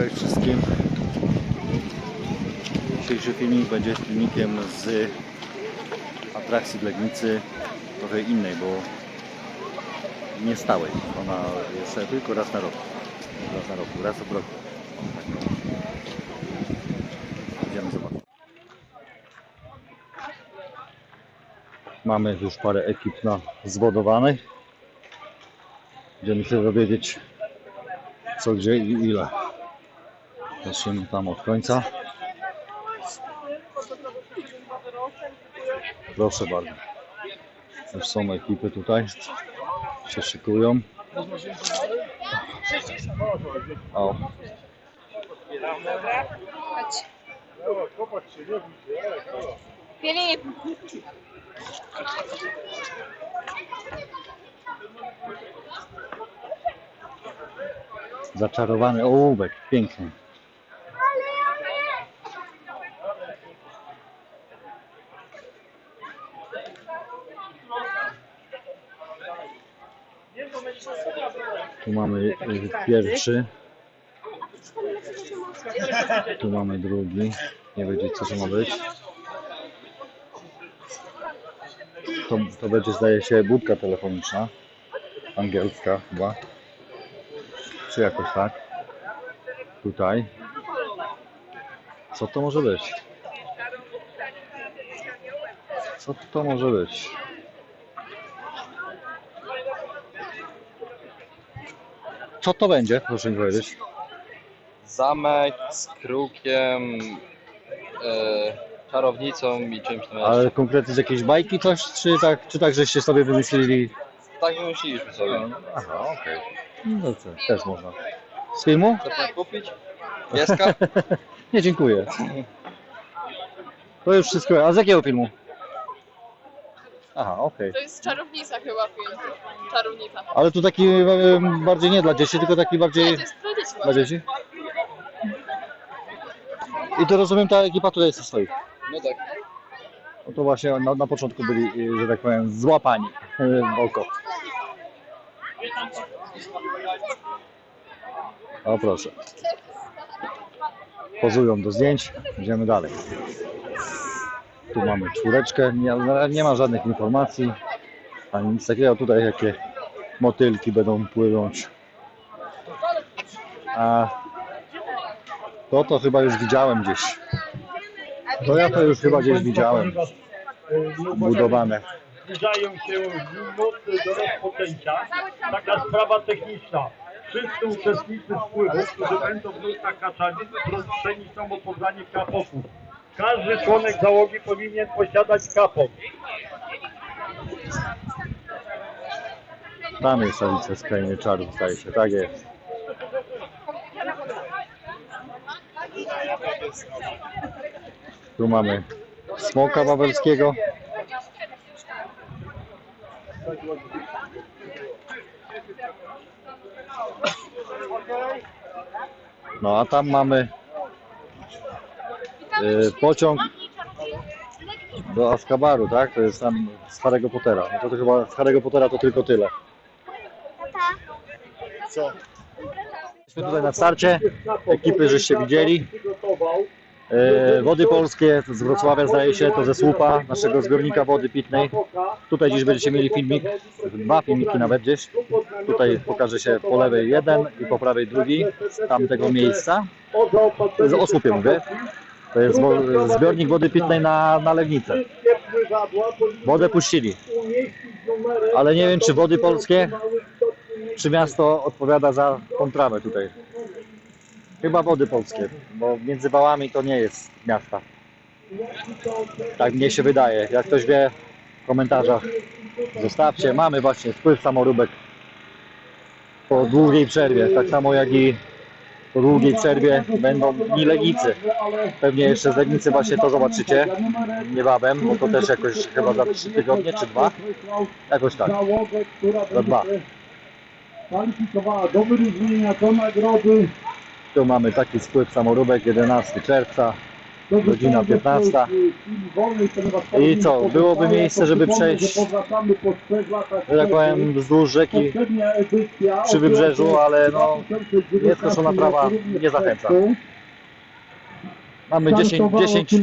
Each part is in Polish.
Cześć wszystkim. Dzisiejszy filmik będzie filmikiem z atrakcji Legnicy, trochę innej, bo nie stałej. Ona jest tylko raz na rok. Raz na roku, raz w roku. Idziemy zobaczyć. Mamy już parę ekip na zwodowanych. Będziemy się dowiedzieć co, gdzie i ile. Zaczniemy tam od końca. Proszę bardzo. Już są ekipy tutaj. Się szykują. O. Filip! zaczarowany ołówek. Piękny. Tu mamy y, pierwszy. Tu mamy drugi. Nie wiedzieć co to ma być. To, to będzie zdaje się budka telefoniczna. Angielska chyba. Czy jakoś tak. Tutaj. Co to może być? Co to może być? Co to będzie? Proszę mi powiedzieć. Zamek z krukiem, e, czarownicą i czymś tam jeszcze. Ale konkretnie z jakiejś bajki coś? Czy tak, czy tak żeście sobie wymyślili? Tak wymyśliliśmy sobie. Aha, okej. No to też można. Z filmu? Chce pan kupić? Pieska? Nie, dziękuję. To już wszystko. A z jakiego filmu? Aha, okej. To jest czarownica chyba film. Czarownica. Ale tu taki e, bardziej nie dla dzieci, tylko taki Nie, bardziej to jest dla dzieci. dla dzieci. I to rozumiem, ta ekipa tutaj jest stoi. No tak. No to właśnie na, na początku byli, e, że tak powiem, złapani e, w oko. O proszę. Pozują do zdjęć. Idziemy dalej. Tu mamy czwóreczkę. Nie, nie ma żadnych informacji. Ani nic takiego. Tutaj jakie motylki będą płynąć. A to to chyba już widziałem gdzieś. To ja to już chyba gdzieś widziałem. Budowane. zbliżają się minuty do rozpoczęcia. Taka sprawa techniczna. Wszyscy uczestnicy spływu, którzy będą w nurkach kaczanych, rozstrzeni są o pobranie kapotów. Każdy członek załogi powinien posiadać kapot. Tam jest Alicja z Krainy Czarów, zdaje się. Tak jest. Tu mamy smoka wawelskiego. No a tam mamy pociąg do Azkabaru, tak? To jest tam z Harry'ego Pottera. No to, to chyba z Harry'ego Pottera to tylko tyle. Co? Jesteśmy tutaj na starcie. Ekipy żeście widzieli. E, Wody polskie z Wrocławia zdaje się, to ze słupa naszego zbiornika wody pitnej. Tutaj dziś będziecie mieli filmik, dwa filmiki nawet gdzieś. Tutaj pokaże się po lewej jeden i po prawej drugi z tamtego miejsca. Z osłupie mówię. To jest wo- zbiornik wody pitnej na, na Legnicę. Wodę puścili, ale nie wiem czy wody polskie czy miasto odpowiada za tą trawę tutaj. Chyba wody polskie, bo między wałami to nie jest miasta. Tak mnie się wydaje. Jak ktoś wie, w komentarzach zostawcie. Mamy właśnie wpływ samoróbek po długiej przerwie. Tak samo jak i po długiej przerwie będą dni Legnicy. Pewnie jeszcze z Legnicy właśnie to zobaczycie niebawem, bo to też jakoś chyba za 3 tygodnie czy dwa. Jakoś tak. Za dwa. kwalifikowała do wyróżnienia, do nagrody. Tu mamy taki spływ samoróbek 11 czerwca. Godzina 15. I co, byłoby miejsce, żeby przejść, że tak powiem, wzdłuż rzeki przy wybrzeżu, ale no nieskoszona trawa nie zachęca. Mamy 10, 10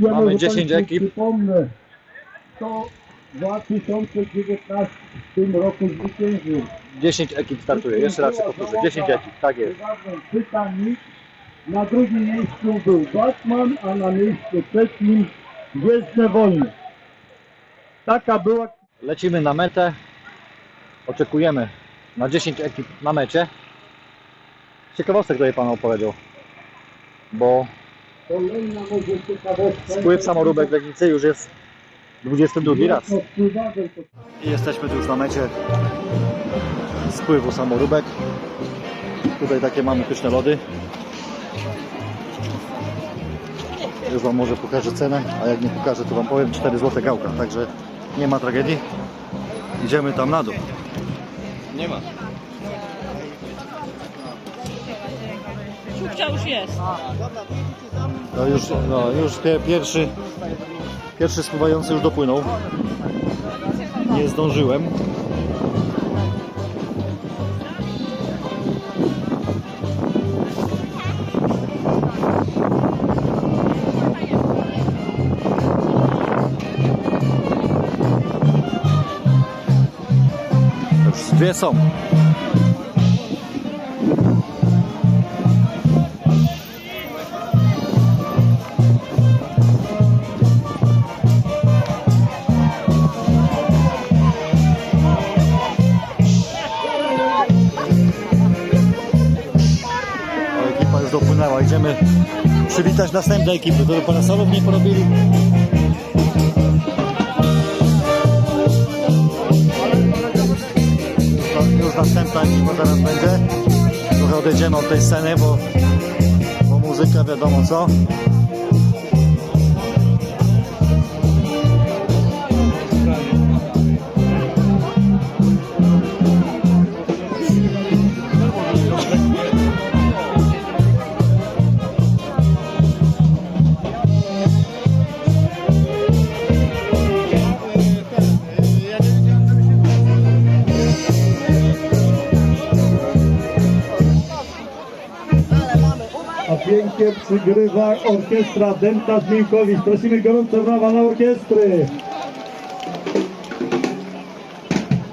mamy 10 ekip. Przypomnę, to w 2019 roku zwyciężył. 10 ekip startuje, jeszcze raz się powtórzę, 10 ekip, tak jest. Titanic. Na drugim miejscu był Batman, a na miejscu trzecim Gwiezdne Wojny. Taka była Lecimy na metę, oczekujemy na 10 ekip na mecie. Ciekawostek tutaj Pan opowiedział, bo kolejna może ciekawostka. spływ samoróbek w Legnicy już jest 22 raz. I jesteśmy tu już na mecie spływu samoróbek. Tutaj takie mamy pyszne lody. Już Wam może pokażę cenę, a jak nie pokażę to Wam powiem 4 zł gałka, także nie ma tragedii. Idziemy tam na dół. Nie ma. Szubcia już jest. No już, no, już pie- pierwszy, pierwszy spływający już dopłynął. Nie zdążyłem. Dwie są. Ekipa już dopłynęła. Idziemy przywitać następne ekipy, które parasolów nie porobili. Już następna ekipa zaraz będzie. Trochę odejdziemy od tej sceny, bo, bo muzyka wiadomo co. Pięknie przygrywa orkiestra Denta Zmiękowicz. Prosimy gorąco brawa na orkiestry.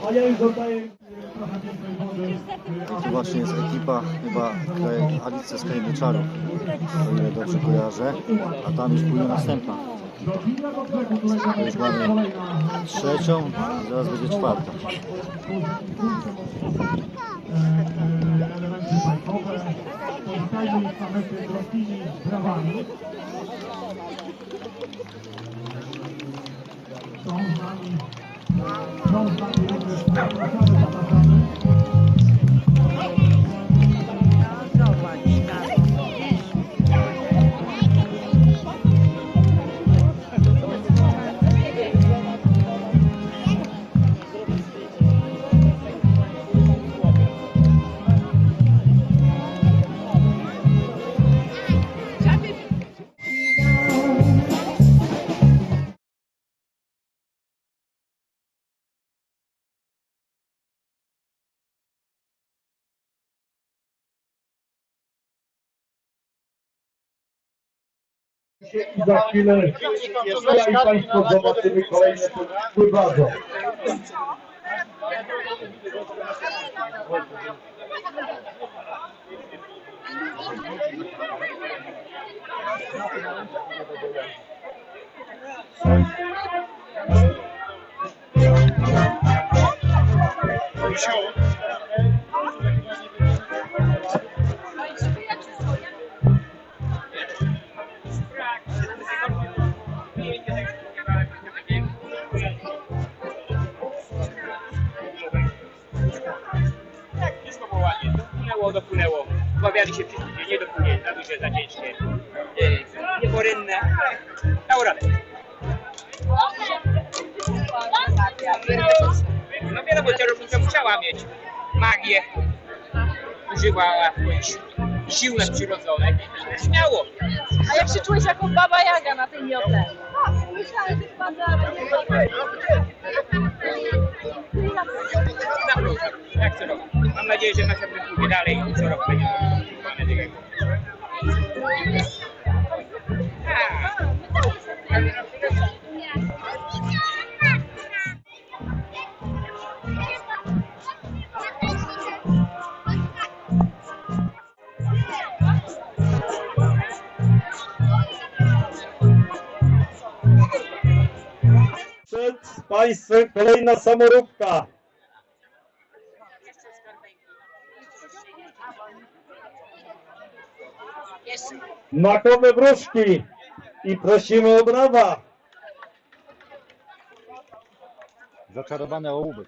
A ja już. Tu właśnie jest ekipa chyba Alice z Krainy Czarów, o ile dobrze kojarzę, a tam już pójdzie następna. To już mamy trzecią, zaraz będzie czwarta elementy państwowe. Pozostają już nawet drobnymi brawami. Są z nami, są z nami również I za chwilę i Państwo zobaczymy kolejne pływadzo. Tak, Obawiali się wszyscy, nie dopłynie za duże, za ciężkie. Nieporynne. Dało radę. No wiadomo, czarownica musiała mieć magię. Używała bądź sił nadprzyrodzonych, śmiało. A jak się czułeś jako baba Jaga na tej miotle? Myślałem, że wpada, Na plus, jak co rok. Mam nadzieję, że nasza będzie dalej co rok będzie. Państwem kolejna samoróbka. Makowe wróżki i prosimy o brawa. Zaczarowane ołówek.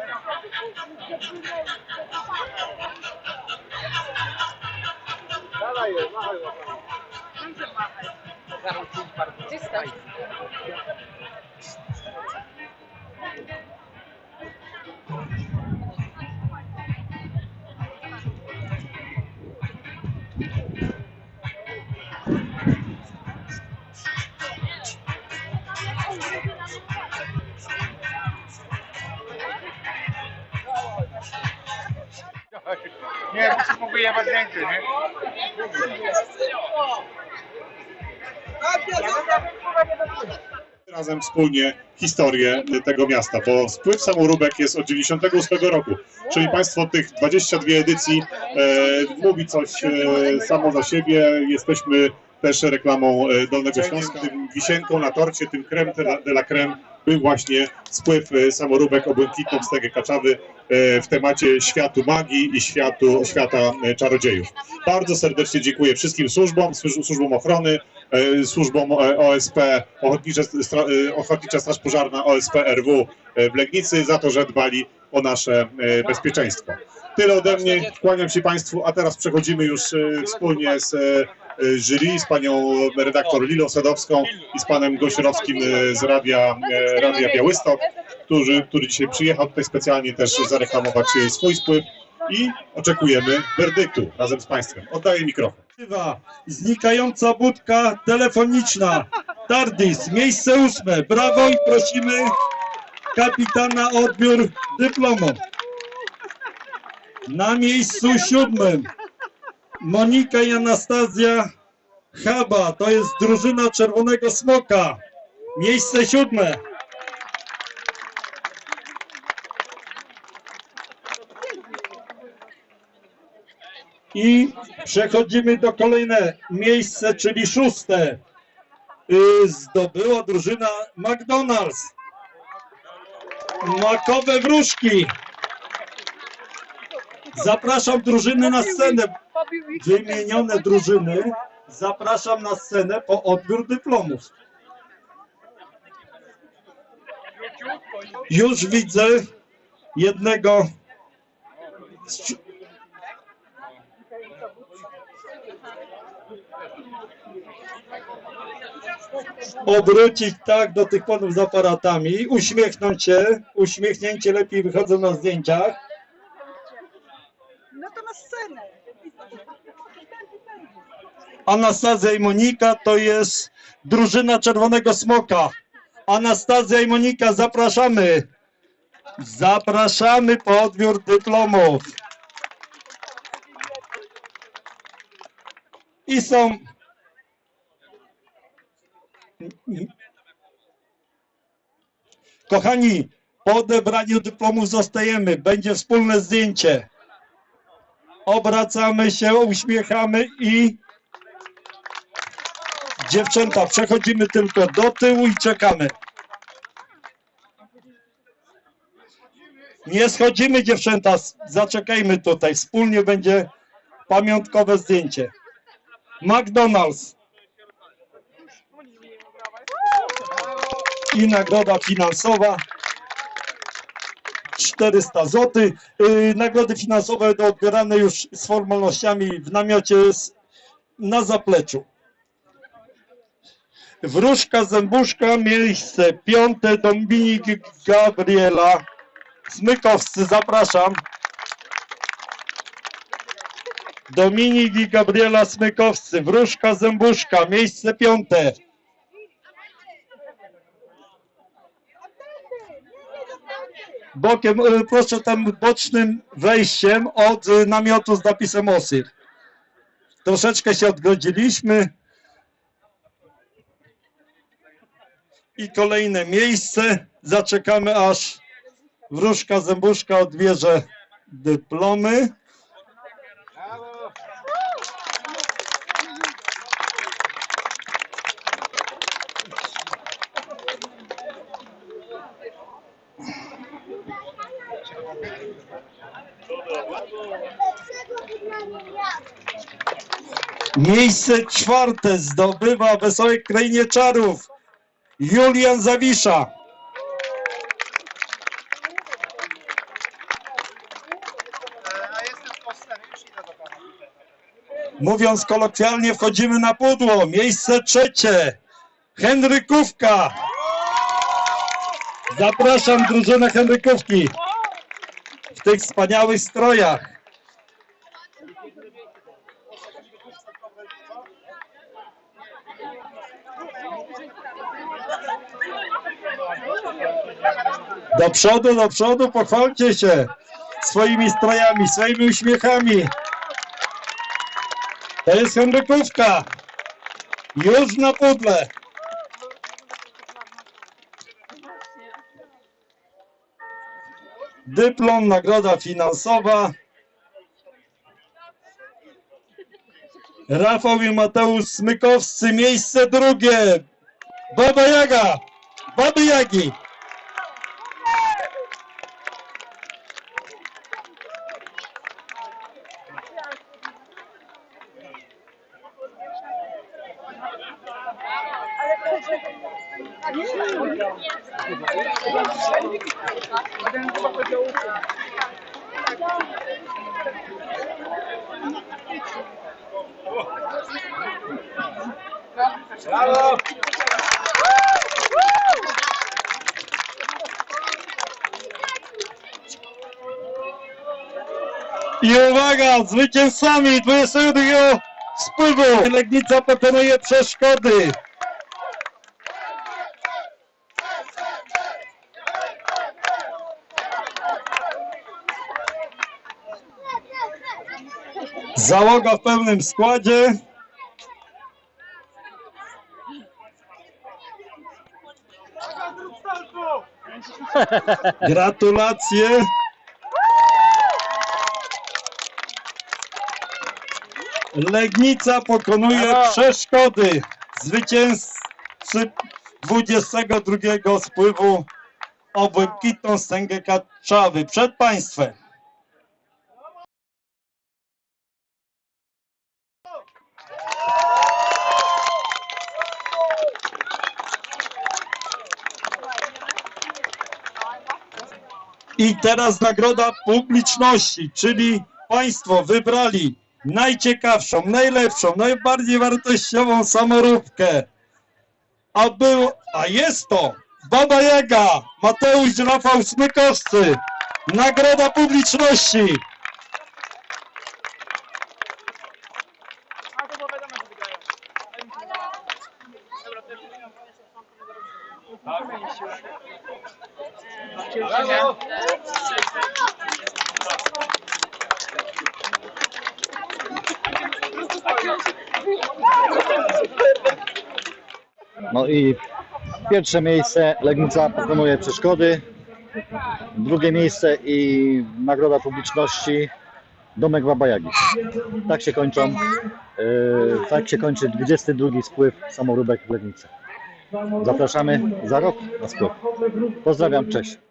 Distância. Nie, przysmukuje was ręce, nie? razem wspólnie historię tego miasta, bo spływ Samoróbek jest od 98 roku, czyli Państwo tych 22 edycji e, mówi coś e, samo za siebie, jesteśmy też reklamą e, Dolnego Śląska, tym wisienką na torcie, tym creme de la creme był właśnie spływ e, Samoróbek o błękitną wstegę Kaczawy e, w temacie światu magii i światu, świata e, czarodziejów. Bardzo serdecznie dziękuję wszystkim służbom, służ- służbom ochrony, e, służbom e, OSP, Ochotnicze, Stra- e, Ochotnicza Straż Pożarna OSP RW w Legnicy za to, że dbali o nasze bezpieczeństwo. Tyle ode mnie, kłaniam się Państwu, a teraz przechodzimy już wspólnie z jury, z panią redaktor Lilą Sadowską i z panem Gosiorowskim e, z Radia, Radia Białystok, który, który dzisiaj przyjechał tutaj specjalnie też zareklamować swój spływ i oczekujemy werdyktu razem z Państwem. Oddaję mikrofon. Znikająca budka telefoniczna. Tardis, miejsce ósme. Brawo i prosimy kapitana o odbiór dyplomu. Na miejscu siódmym Monika i Anastazja Chaba, to jest drużyna Czerwonego Smoka. Miejsce siódme. I przechodzimy do kolejne miejsce, czyli szóste. Y, Zdobyła drużyna McDonald's. Makowe wróżki. Zapraszam drużyny na scenę. Wymienione drużyny zapraszam na scenę po odbiór dyplomów. Już widzę jednego z obrócić tak do tych panów z aparatami, uśmiechnąć się, uśmiechnięcie lepiej wychodzą na zdjęciach. No to na scenę. Anastazja i Monika to jest drużyna Czerwonego Smoka. Anastazja i Monika, zapraszamy. Zapraszamy po odbiór dyplomów. I są. Kochani, po odebraniu dyplomów zostajemy. Będzie wspólne zdjęcie. Obracamy się, uśmiechamy i dziewczęta, przechodzimy tylko do tyłu i czekamy. Nie schodzimy dziewczęta, zaczekajmy tutaj, wspólnie będzie pamiątkowe zdjęcie. McDonald's. I nagroda finansowa 400 zł. Yy, nagrody finansowe będą odbierane już z formalnościami w namiocie na zapleczu. Wróżka Zębuszka, miejsce piąte, Dominik Gabriela. Smykowscy, zapraszam. Dominik i Gabriela Smykowscy, Wróżka Zębuszka, miejsce piąte. Bokiem, e, proszę tam bocznym wejściem od e, namiotu z napisem OSYR. Troszeczkę się odgodziliśmy. I kolejne miejsce. Zaczekamy aż Wróżka Zębuszka odbierze dyplomy. Miejsce czwarte zdobywa w Wesołej Krainie Czarów Julian Zawisza. Mówiąc kolokwialnie, wchodzimy na pudło. Miejsce trzecie. Henrykówka. Zapraszam drużynę Henrykówki w tych wspaniałych strojach. Do przodu, do przodu, pochwalcie się swoimi strojami, swoimi uśmiechami. To jest Henrykówka. Już na pudle. Dyplom, nagroda finansowa. Rafał i Mateusz Smykowscy, miejsce drugie. Baba Jaga, Baby Jagi. I uwaga, zwycięzcami 22 spływu Legnica pokonuje przeszkody. Załoga w pełnym składzie. Gratulacje. Legnica pokonuje Brawo. przeszkody. Zwycięzcy 22 spływu o błękitną stęgę Kaczawy przed Państwem. Teraz nagroda publiczności, czyli Państwo wybrali najciekawszą, najlepszą, najbardziej wartościową samoróbkę. A był, a jest to Baba Jaga, Mateusz Rafał Smykowscy. Nagroda publiczności. No i pierwsze miejsce Legnica pokonuje przeszkody. Drugie miejsce i nagroda publiczności Domek Baba Jagi. Tak się kończą, e, tak się kończy 22 spływ samoróbek w Legnicy. Zapraszamy za rok na spływ. Pozdrawiam, cześć.